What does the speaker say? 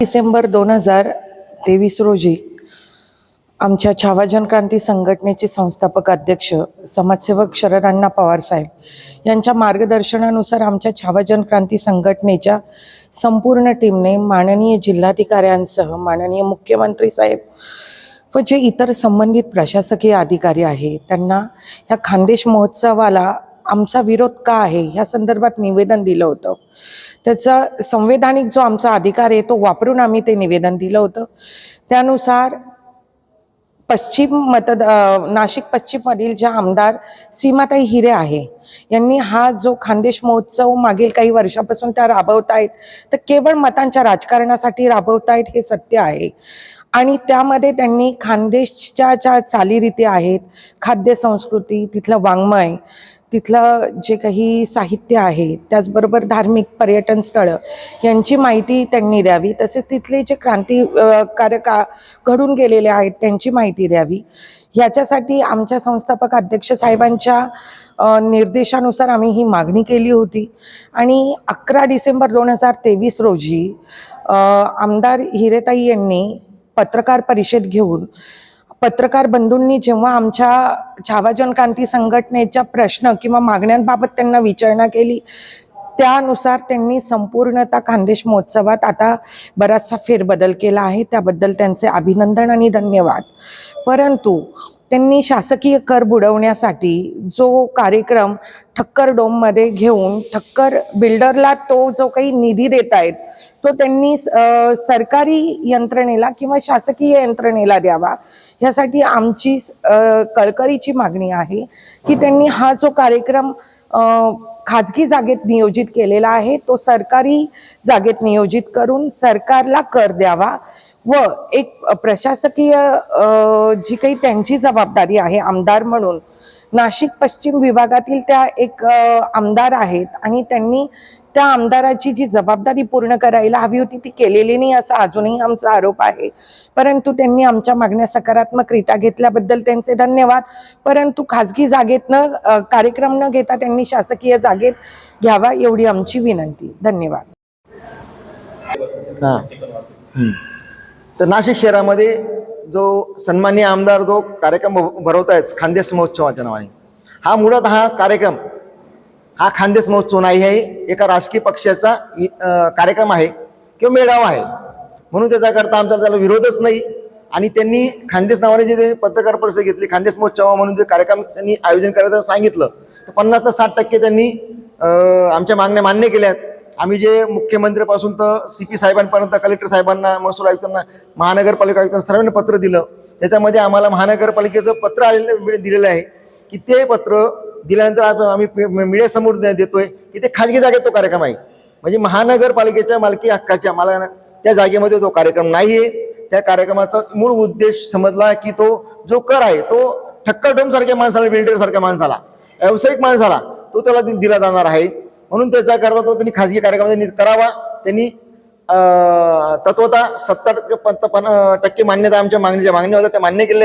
डिसेंबर दोन हजार तेवीस रोजी आमच्या छावाजन क्रांती संघटनेचे संस्थापक अध्यक्ष समाजसेवक शरदअण्णा पवारसाहेब यांच्या मार्गदर्शनानुसार आमच्या छावाजन क्रांती संघटनेच्या संपूर्ण टीमने माननीय जिल्हाधिकाऱ्यांसह माननीय मुख्यमंत्री साहेब व जे इतर संबंधित प्रशासकीय अधिकारी आहे त्यांना ह्या खानदेश महोत्सवाला आमचा विरोध का आहे? ह्या संदर्भात निवेदन दिलं होतं. त्याचा संवैधानिक जो आमचा अधिकार आहे तो वापरून आम्ही ते निवेदन दिलं होतं. त्यानुसार पश्चिम मतद नाशिक पश्चिममधील ज्या आमदार सीमाताई हिरे आहे यांनी हा जो खानदेश महोत्सव मागील काही वर्षापासून त्या राबवतायत तर केवळ मतांच्या राजकारणासाठी राबवतायत हे सत्य आहे. आणि त्यामध्ये त्यांनी खानदेशच्या ज्या चालीरीती आहेत खाद्य संस्कृती तिथलं वाङ्मय तिथलं जे काही साहित्य आहे त्याचबरोबर धार्मिक पर्यटन स्थळं यांची माहिती त्यांनी द्यावी. तसेच तिथले जे क्रांती अ, घडून गेलेले आहेत त्यांची माहिती द्यावी. ह्याच्यासाठी आमच्या संस्थापक अध्यक्ष साहेबांच्या निर्देशानुसार आम्ही ही मागणी केली होती. आणि अकरा डिसेंबर दोन हजार तेवीस रोजी आमदार हिरेताई यांनी पत्रकार परिषद घेऊन पत्रकार बंधूंनी जेव्हा आमच्या छावाजन क्रांती संघटनेच्या प्रश्न किंवा मागण्यांबाबत त्यांना विचारणा केली त्यानुसार त्यांनी संपूर्णतः खानदेश महोत्सवात आता बराचसा फेरबदल केला आहे. त्याबद्दल त्यांचे अभिनंदन आणि धन्यवाद. परंतु त्यांनी शासकीय कर बुडवण्यासाठी जो कार्यक्रम ठक्कर डोममध्ये घेऊन ठक्कर बिल्डरला तो जो काही निधी देत आहेत तो त्यांनी सरकारी यंत्रणेला किंवा शासकीय यंत्रणेला द्यावा. ह्यासाठी आमची कळकळीची मागणी आहे की त्यांनी हा जो कार्यक्रम खाजगी जागेत नियोजित केलेला आहे तो सरकारी जागेत नियोजित करून सरकारला कर द्यावा. व एक प्रशासकीय जी काही त्यांची जबाबदारी आहे आमदार म्हणून नाशिक पश्चिम विभागातील त्या एक आमदार आहेत आणि त्यांनी त्या आमदाराची जी जबाबदारी पूर्ण करायला हवी होती ती केलेली नाही असा अजूनही आमचा आरोप आहे. परंतु त्यांनी आमच्या मागण्या सकारात्मकरित्या घेतल्याबद्दल त्यांचे धन्यवाद. परंतु खाजगी जागेत न कार्यक्रम न घेता त्यांनी शासकीय जागेत घ्यावा एवढी आमची विनंती. धन्यवाद. तर नाशिक शहरामध्ये जो सन्मान्य आमदार जो कार्यक्रम भ- भरवत आहेत खानदेश महोत्सवाच्या नावाने हा मुळात हा कार्यक्रम हा खानदेश महोत्सव नाही आहे एका राजकीय पक्षाचा कार्यक्रम आहे किंवा मेळावा आहे. म्हणून त्याच्याकरता आमचा त्याला विरोधच नाही. आणि त्यांनी खानदेश नावाने जे पत्रकार परिषद घेतली खानदेश महोत्सव म्हणून जे कार्यक्रम त्यांनी आयोजन करायचं सांगितलं तर पन्नास ते साठ टक्के त्यांनी आमच्या मागण्या मान्य केल्यात. आम्ही जे मुख्यमंत्र्यापासून तर सी पी साहेबांपर्यंत कलेक्टर साहेबांना महसूल आयुक्तांना महानगरपालिका आयुक्तांना सर्वांना पत्र दिलं. त्याच्यामध्ये आम्हाला महानगरपालिकेचं पत्र आलेलं दिलेलं आहे की ते पत्र दिल्यानंतर आम्ही मीडियासमोर देतोय की ते खाजगी जागेत तो कार्यक्रम आहे. म्हणजे महानगरपालिकेच्या मालकी हक्काच्या मला त्या जागेमध्ये तो कार्यक्रम नाही आहे त्या कार्यक्रमाचा मूळ उद्देश समजला की तो जो कर आहे तो ठक्कर डोम सारख्या माणसाला बिल्डर सारख्या माणसाला व्यावसायिक माणसाला तो त्याला दिला जाणार आहे. म्हणून त्याचा करता तो त्यांनी खाजगी कार्यक्रमामध्ये करावा. त्यांनी तत्वता सत्तर टक्के टक्के मान्यता आमच्या मागणीच्या मागण्या होत्या त्या मान्य केल्या